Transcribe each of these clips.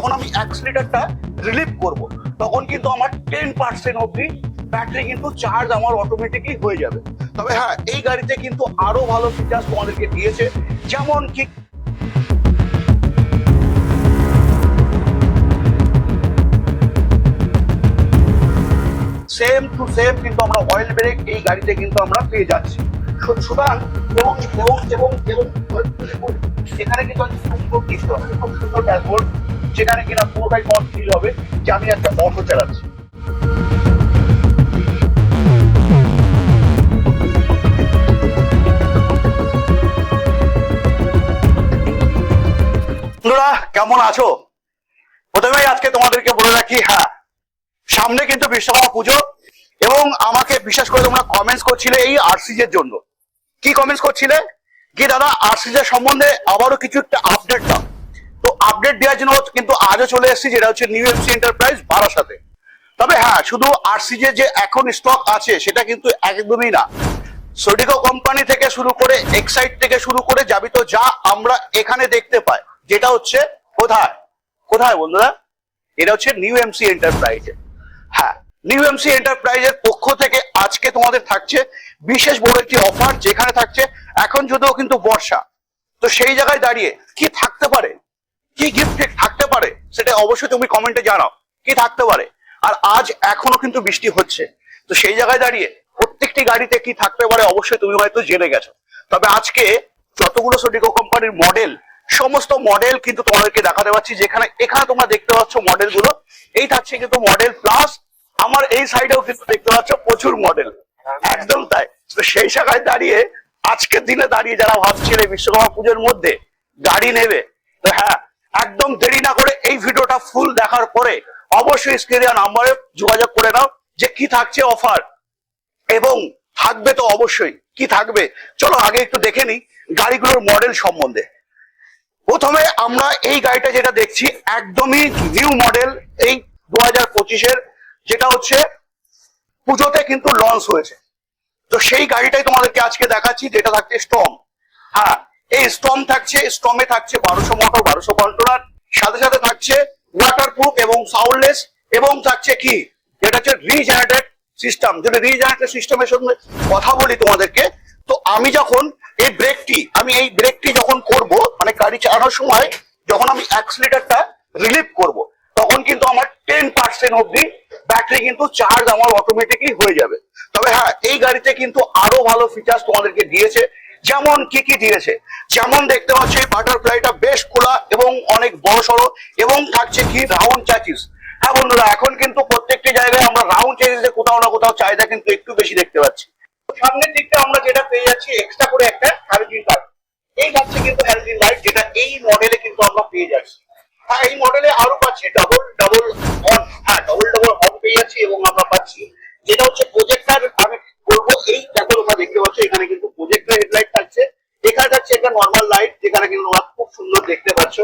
যখন আমি অ্যাক্সিলেটারটা রিলিভ করব, তখন কিন্তু আমার টেন পার্সেন্ট অব্দি ব্যাটারি কিন্তু চার্জ আমার অটোমেটিকলি হয়ে যাবে। তবে হ্যাঁ এই গাড়িতে কিন্তু আরও ভালো ফিচার্স তোমাদেরকে দিয়েছে, যেমন কি সেম টু সেম কিন্তু আমরা অয়েল ব্রেক এই গাড়িতে কিন্তু আমরা পেয়ে যাচ্ছি। সুতরাং এবং এবং এবং এবং সেখানে কিন্তু সুন্দর হবে খুব সুন্দর ড্যাশবোর্ড যেখানে কিনা পুরোটাই কন ফিল হবে, যে আমি একটা অটো চালাচ্ছি। বন্ধুরা, কেমন আছো? প্রথমেই আজকে তোমাদেরকে বলে রাখি হ্যাঁ সামনে কিন্তু বিশ্বকর্মা পুজো, এবং আমাকে বিশেষ করে তোমরা কমেন্টস করছিলে এই আরসিজের জন্য। কি কমেন্টস করছিলে? কি দাদা আরসিজের সম্বন্ধে আবারও কিছু একটা আপডেট দাও। তো আপডেট দেওয়ার জন্য কিন্তু আজও চলে এসেছি, যেটা হচ্ছে নিউ এমসি এন্টারপ্রাইজ বারাসাতে। তবে হ্যাঁ শুধু আরসিজে যে এখন স্টক আছে, সেটা কিন্তু একদমই না। সোডিকো কোম্পানি থেকে শুরু করে এক্সাইড থেকে শুরু করে যাবি তো যা আমরা এখানে দেখতে পাই, যেটা হচ্ছে কোথায়? কোথায় বন্ধুরা? এটা হচ্ছে নিউ এমসি এন্টারপ্রাইজে নিউ এমসি এন্টারপ্রাইজের পক্ষ থেকে আজকে তোমাদের থাকছে বিশেষ বড় একটি অফার যেখানে থাকছে এখন যদিও কিন্তু বর্ষা। তো সেই জায়গায় দাঁড়িয়ে কি থাকতে পারে? কি গিফট থাকতে পারে? সেটা অবশ্যই তুমি কমেন্টে জানাও। কি থাকতে পারে? আর আজ এখনও কিন্তু বৃষ্টি হচ্ছে। তো সেই জায়গায় দাঁড়িয়ে প্রত্যেকটি গাড়িতে কি থাকতে পারে অবশ্যই তুমি হয়তো জেনে গেছো। তবে আজকে যতগুলো সোডিকো কোম্পানির মডেল সমস্ত মডেল কিন্তু তোমাদেরকে দেখাতে পাচ্ছি। যেখানে এখানে তোমরা দেখতে পাচ্ছ মডেলগুলো। এই থাকছে কিন্তু মডেল প্লাস আমার এই সাইডেও কিন্তু দেখতে পাচ্ছ, প্রচুর মডেল একদম তাই। তো সেই জায়গায় দাঁড়িয়ে আজকের দিনে দাঁড়িয়ে যারা ভাবছিলে বিশ্বকর্মা পুজোর মধ্যে গাড়ি নেবে, তো হ্যাঁ একদম দেরি না করে এই ভিডিওটা ফুল দেখার পরে অবশ্যই স্ক্রিনে নাম্বারে যোগাযোগ করে নাও যে কি থাকছে অফার এবং থাকবে তো অবশ্যই, কি থাকবে? চলো আগে একটু দেখে নিই গাড়িগুলোর মডেল সম্বন্ধে। প্রথমে আমরা এই গাড়িটা যেটা দেখছি, একদমই নিউ মডেল এই দু হাজার পঁচিশের যেটা হচ্ছে পুজোতে কিন্তু লঞ্চ হয়েছে। তো সেই গাড়িটাই তোমাদেরকে আজকে দেখাচ্ছি, যেটা থাকছে স্টম হ্যাঁ এই স্টম থাকছে স্টমে থাকছে বারোশো মোটর বারোশো কন্ট্রোলার সাথে সাথে থাকছে ওয়াটারপ্রুফ এবং সাউন্ডলেস এবং থাকছে কি? যেটা হচ্ছে রিজেনারেটেড সিস্টেম যদি রিজেনারেটেড সিস্টেমের সঙ্গে কথা বলি তোমাদেরকে, তো আমি যখন এই ব্রেকটি আমি এই ব্রেকটি যখন করব মানে গাড়ি চালানোর সময়, যখন আমি অ্যাক্সিলেটারটা রিলিভ করব, তখন কিন্তু আমার টেন পার্সেন্ট অব্দি ব্যাটারি কিন্তু চার্জ আমার অটোমেটিকলি হয়ে যাবে। তবে হ্যাঁ এই গাড়িতে কিন্তু আরও ভালো ফিচার্স তোমাদেরকে দিয়েছে। যেমন কি কি দিয়েছে? যেমন দেখতে পাচ্ছি বাটারফ্লাইটা বেশ খোলা এবং অনেক বড় সড়ো এবং থাকছে কি রাউন্ড চাচিস হ্যাঁ বন্ধুরা, এখন কিন্তু প্রত্যেকটি জায়গায় আমরা রাউন্ড চাচিসে কোথাও না কোথাও চাহিদা কিন্তু একটু বেশি দেখতে পাচ্ছি। সামনের দিকটা আমরা যেটা পেয়ে যাচ্ছি এক্সট্রা করে একটা হ্যালোজিন লাইট এই যাচ্ছে কিন্তু হ্যালোজিন লাইট যেটা এই মডেলে কিন্তু আমরা পেয়ে যাচ্ছি। হ্যাঁ এই মডেলে আরও পাচ্ছি ডাবল ডাবল অন হ্যাঁ ডাবল ডাবল অন পেয়ে যাচ্ছি এবং আমরা পাচ্ছি। যেটা হচ্ছে প্রজেক্টার আমি বলব, এই দেখো তোমরা দেখতে পাচ্ছ, এখানে কিন্তু প্রজেক্টার হেডলাইট থাকছে এখানে থাকছে একটা নর্মাল লাইট যেখানে কিন্তু তোমরা খুব সুন্দর দেখতে পাচ্ছ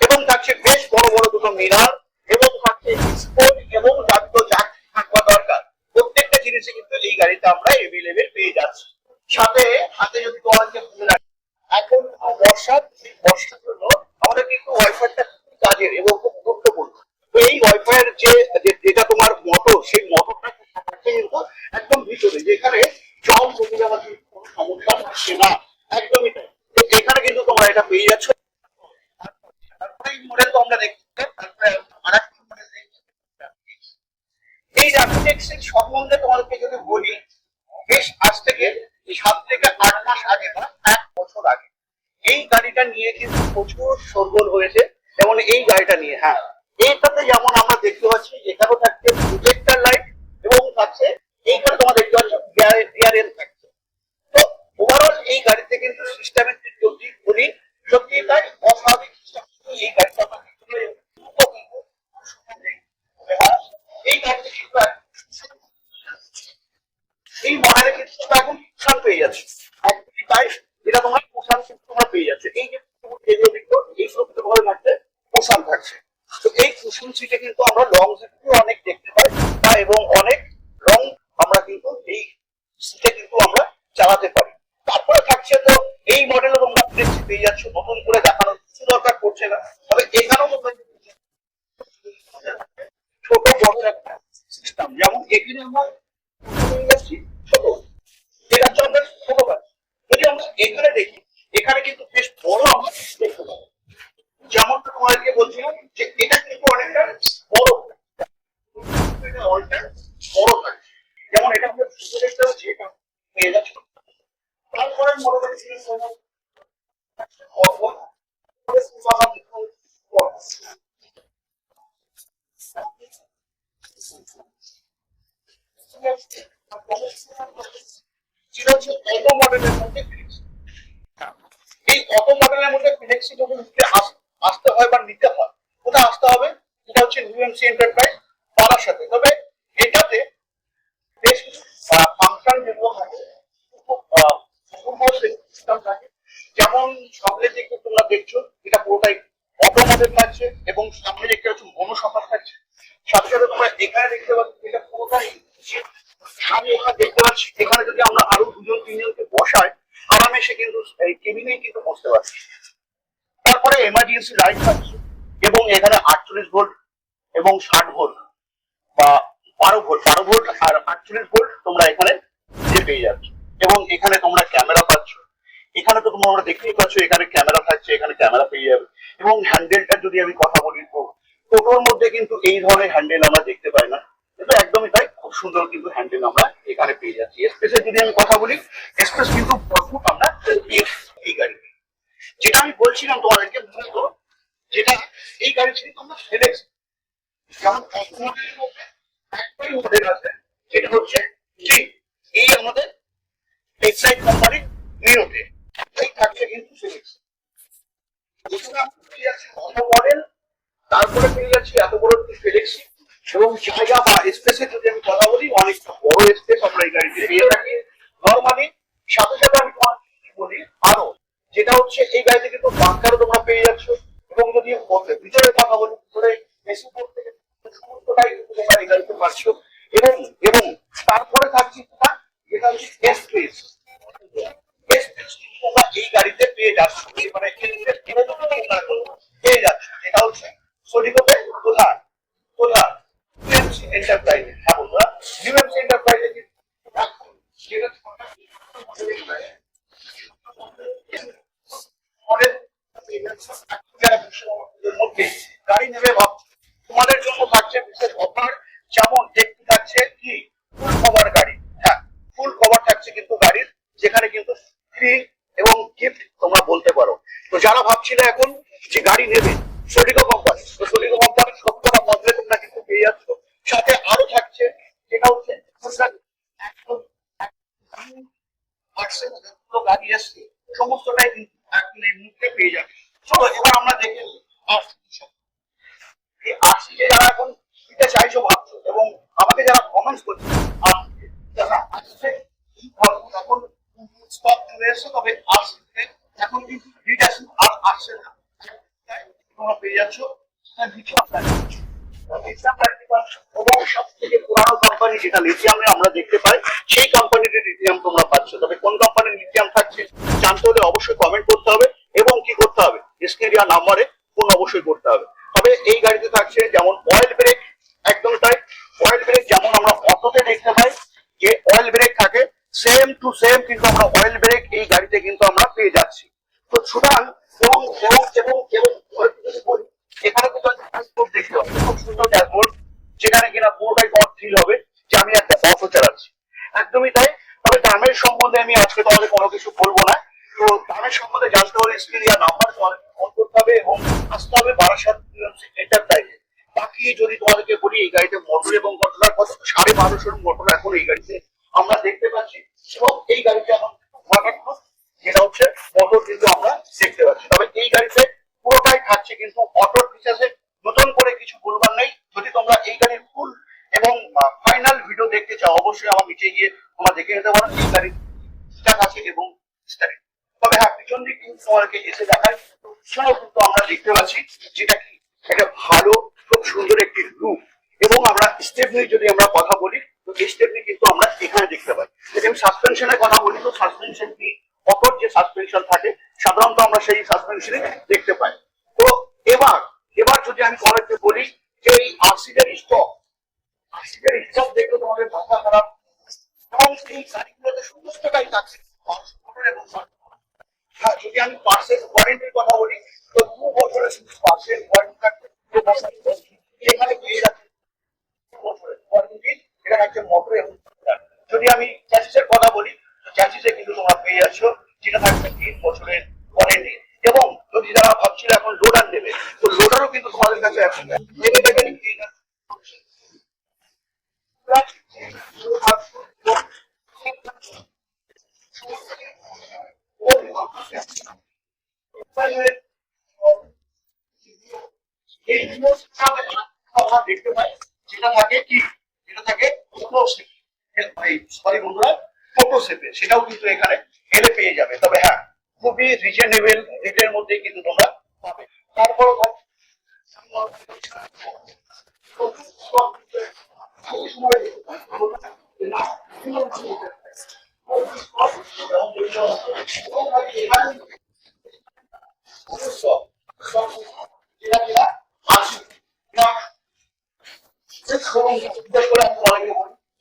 এবং থাকছে বেশ বড় বড় দুটো মিরার এবং থাকছে স্পোর্ট এবং যাত্র যা থাকবা দরকার প্রত্যেকটা জিনিসই কিন্তু এই গাড়িতে আমরা এভেলেবেল পেয়ে যাচ্ছি সাথে হাতে যদি তোমাদেরকে বলে রাখি এখন বর্ষা সেই বর্ষার জন্য আমাদের কিন্তু ওয়াইফাইটা খুব কাজের এবং খুব গুরুত্বপূর্ণ তো এই ওয়াইফাইয়ের যে যে- যেটা তোমার মোটর সেই মোটরটা থাকছে কিন্তু একদম ভিতরে যেখানে জল জমে যাওয়ার কিন্তু কোনো সমস্যা থাকছে না একদমই তাই তো এখানে কিন্তু তোমরা এটা পেয়ে যাচ্ছ তারপরে এই মডেল তো আমরা দেখছি তারপরে আরেকটা মডেল দেখছি এই আর্কিটেকচার সম্বন্ধে তোমাদেরকে যদি বলি বেশ আজ থেকে সাত থেকে আট মাস আগে বা এক বছর আগে এই গাড়িটা নিয়ে কিন্তু প্রচুর সরগোল হয়েছে, যেমন এই গাড়িটা নিয়ে হ্যাঁ। এইটাতে যেমন আমরা দেখতে পাচ্ছি, এখানেও থাকছে প্রজেক্টার লাইট এবং থাকছে, এইখানে তোমরা দেখতে পাচ্ছ ডিআরএল থাকছে। তো ওভারঅল এই গাড়িতে কিন্তু সিস্টেমের যদি বলি সত্যি তাই অস্বাভাবিক সিস্টেম এই গাড়িটা আমরা দেখতে পাই এই গাড়িতে কিন্তু এক- এই মডেলে কিন্তু তোমরা এখন কুশন পেয়ে যাচ্ছে একদমই তাই এটা তোমার কুশন কিন্তু তোমরা পেয়ে যাচ্ছে এই যে এগুলো দেখতো এইগুলো কিন্তু তোমাদের মধ্যে কুশন থাকছে তো এই কুশন সিটে কিন্তু আমরা লং সিটও অনেক দেখতে পাই বা এবং অনেক লং আমরা কিন্তু এই সিটে কিন্তু আমরা চালাতে পারি তারপরে থাকছে তো এই মডেলও তোমরা ফ্লেক্সি পেয়ে যাচ্ছ নতুন করে দেখানোর কিছু দরকার পড়ছে না তবে এখানেও তোমরা যদি আমরা প্রথমে যাচ্ছি ছোট এটা হচ্ছে আমাদের ছোট গাছ যদি আমরা এখানে দেখি এখানে কিন্তু বেশ বড় আমরা দেখতে পাবো যেমনটা তোমাদেরকে বলছিলাম যে এটা কিন্তু অনেকটা বড় এটা অনেকটা বড় থাকে যেমন এটা আমরা ছোট দেখতে পাচ্ছি এটা পেয়ে যাচ্ছে তারপরে মনে করি ছিল হচ্ছে অটো মডেলের মধ্যে ফিলিপস এই অটো মডেলের মধ্যে ফিলেক্সি যদি নিতে আসতে হয় বা নিতে হয়। কোথায় আসতে হবে? এটা হচ্ছে ইউএমসি এন্টারপ্রাইজ পাড়ার সাথে। তবে এটাতে বেশ কিছু ফাংশন যেগুলো থাকে যেমন সামনে দিকে তোমরা দেখছ, এটা পুরোটাই অটো মডেল থাকছে এবং সামনে দেখতে পাচ্ছ মনোসফা থাকছে। সাথে সাথে তোমরা এখানে দেখতে পাচ্ছ, এটা পুরোটাই আমি এখানে দেখতে পাচ্ছি, এখানে যদি আমরা আরও দুজন, তিনজনকে বসাই আরামে সে কিন্তু, এই কেবিনেই কিন্তু বসতে পারছে। এমার্জেন্সি লাইট থাকছে এবং এখানে আটচল্লিশ ভোল্ট এবং ষাট ভোল্ট বা বারো ভোল্ট বারো ভোল্ট আর আটচল্লিশ ভোল্ট তোমরা এখানে যে পেয়ে যাচ্ছ। এবং এখানে তোমরা ক্যামেরা পাচ্ছ। এখানে তো তোমরা দেখতেই পাচ্ছ, এখানে ক্যামেরা থাকছে, এখানে ক্যামেরা পেয়ে যাবে। এবং হ্যান্ডেলটা যদি আমি কথা বলি, তো টোটোর মধ্যে কিন্তু এই ধরনের হ্যান্ডেল আমরা দেখতে পাই না। কিন্তু একদমই তাই, খুব সুন্দর কিন্তু হ্যান্ডেল আমরা এখানে পেয়ে যাচ্ছি। এক্সপ্রেসের যদি আমি কথা বলি এক্সপ্রেস কিন্তু ভরপুর আমরা পেয়েছি এই গাড়িতে যেটা আমি বলছিলাম তোমাদেরকে মূলত যেটা এই গাড়ি ছিল আমরা ফেলেছি যেমন অটোমোবাইলের মধ্যে একটাই মডেল যেটা হচ্ছে জি এই আমাদের এক্সাইড কোম্পানির নিয়োতে এই থাকছে কিন্তু মডেল তারপরে পেয়ে যাচ্ছি এত বড় একটি ফেলেক্সি এবং জায়গা বা স্পেসের যদি আমি কথা বলি, অনেকটা বড় স্পেস আমরা এই গাড়িতে পেয়ে থাকি। নর্মালি সাথে সাথে আমি বলি? আরও, যেটা হচ্ছে এই গাড়িতে কিন্তু বাংকারও তোমরা পেয়ে যাচ্ছ। এবং যদি ভিতরে কথা বলি ভিতরে এসি পোর্ট থেকে সমস্তটাই কিন্তু তোমরা এই গাড়িতে পাচ্ছ এবং এবং তারপরে থাকছে তোমার যেটা হচ্ছে স্পেস স্পেস তোমরা এই গাড়িতে পেয়ে যাচ্ছ মানে এনে দুটো তোমরা পেয়ে যাচ্ছ যেটা হচ্ছে সঠিকভাবে প্রধান প্রধান ইউএমসি এন্টারপ্রাইজ হ্যাঁ বন্ধুরা ইউএমসি এন্টারপ্রাইজে যেটা মডেল মধ্যে গাড়ি নেবে ভাবছ তোমাদের জন্য থাকছে বিশেষ অফার যেমন দেখতে থাকছে কি ফুল কভার গাড়ি হ্যাঁ ফুল কভার থাকছে কিন্তু গাড়ির যেখানে কিন্তু ফ্রি এবং গিফট তোমরা বলতে পারো তো যারা ভাবছিলে এখন যে গাড়ি নেবে সোলিগো কোম্পানি। তো সোলিগো কোম্পানির সবকটা মডেলে তোমরা কিন্তু পেয়ে যাচ্ছ? সাথে আরও থাকছে, যেটা হচ্ছে পেয়ে যাবে। চলো, এবার আমরা দেখে যারা এখন চাইছো এবং আমাকে যারা যারা আসছে তবে আরসিতে এখন কিন্তু লিডারশিপ আর আসছে না তাই তোমরা পেয়ে যাচ্ছ লিথিয়াম এবং সব থেকে পুরানো যেটা লিথিয়ামে আমরা দেখতে পাই, সেই কোম্পানির লিথিয়াম তোমরা পাচ্ছ। তবে কোন কোম্পানির লিথিয়াম থাকছে জানতে হলে অবশ্যই কমেন্ট করতে হবে এবং কি করতে হবে? স্ক্রিনিয়া নাম্বারে ফোন অবশ্যই করতে হবে। তবে এই গাড়িতে থাকছে যেমন অয়েল ব্রেক একদম তাই। অয়েল ব্রেক যেমন আমরা অটোতে দেখতে পাই, যে অয়েল ব্রেক থাকে সেম টু সেম কিন্তু আমরা অয়েল ব্রেক এই গাড়িতে কিন্তু আমরা পেয়ে যাচ্ছি তো সুতরাং এবং এবং এবং এবং আরেকটু যদি বলি, এখানে কিন্তু ড্যাশবোর্ড দেখতে হবে খুব সুন্দর ড্যাশবোর্ড যেখানে কিনা পুরোটাই তোমার ফিল হবে যে আমি একটা অটো চালাচ্ছি একদমই তাই তবে দামের সম্বন্ধে আমি আজকে তোমাদের কোনো কিছু বলব না। তো দামের সম্বন্ধে জানতে হলে স্ক্রিন নাম্বার তোমাদের ফোন করতে হবে এবং আসতে হবে বারাসাত এন্টারপ্রাইজে বাকি যদি তোমাদেরকে বলি এই গাড়িতে মোটর এবং ঘটনার কত? সাড়ে বারোশোর মোটর এখন এই গাড়িতে আমরা দেখতে পাচ্ছি এবং এই গাড়িতে এখন waterproof, যেটা হচ্ছে মোটর কিন্তু আমরা দেখতে পাচ্ছি। তবে এই গাড়িতে পুরোটাই থাকছে কিন্তু অটোর ফিচার্সে নতুন করে কিছু বলবার নেই। যদি তোমরা এই গাড়ির ফুল এবং ফাইনাল ভিডিও দেখতে চাও অবশ্যই আমার নিচে গিয়ে তোমরা দেখে নিতে পারো গাড়ির আছে এবং বিস্তারিত। তবে হ্যাঁ পিছন দিক কিন্তু তোমাদেরকে এসে দেখায়। কিন্তু আমরা দেখতে পাচ্ছি যেটা কি, একটা ভালো, খুব সুন্দর একটি রূপ। এবং আমরা স্টেপনি যদি আমরা কথা বলি, তো এই স্টেপনি কিন্তু আমরা এখানে দেখতে পাই। যদি আমি সাসপেনশনের কথা বলি, তো সাসপেনশন কি? অপর যে সাসপেনশন থাকে, সাধারণত আমরা সেই সাসপেনশনে দেখতে পাই। তো এবার এবার যদি আমি তোমাদেরকে বলি যে এই আরসিটার স্টক আজকের স্টক দেখলে তোমাদের মাথা খারাপ। এবং সেই গাড়িগুলোতে সমস্ত গাড়ি থাকছে পাঁচশো এবং হ্যাঁ যদি আমি পার্সেল ওয়ারেন্টির কথা বলি, তো দু বছরের শুধু পার্সেল ওয়ারেন্টি থাকবে এখানে পেয়ে যাচ্ছে দু বছরের ওয়ারেন্টি এটা হচ্ছে মোটর এবং যদি আমি চ্যাসিসের কথা বলি তো চ্যাসিসে কিন্তু তোমরা পেয়ে যাচ্ছ যেটা থাকছে তিন বছরের ওয়ারেন্টি এবং যদি যারা ভাবছিল এখন লোডার নেবে তো লোডারও কিন্তু তোমাদের কাছে এখন নেবে দেবে এই জিনিসটা আমরা দেখতে পাই, যেটা থাকে কি, যেটা থাকে সরি বন্ধুরা ফটো সেপে সেটাও কিন্তু এখানে এলে পেয়ে যাবে। তবে হ্যাঁ খুবই রিজনেবল রেটের মধ্যে কিন্তু তোমরা পাবে। তারপর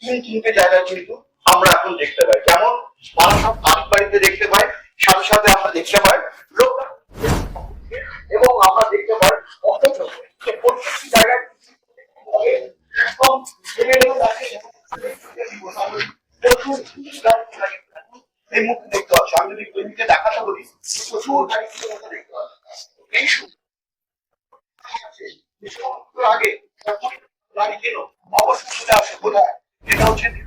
তিন তিনটে জায়গায় কিন্তু আমরা এখন দেখতে পাই। যেমন মানুষ বাড়িতে দেখতে পাই, সাথে সাথে আমরা দেখতে পাই লোক এবং আমরা দেখতে পাই। এই দেখতে পাচ্ছ। আমি যদি বলি, প্রচুর দেখতে আগে গাড়ি কেন অবশ্যই আসে কোথায় যেটা হচ্ছে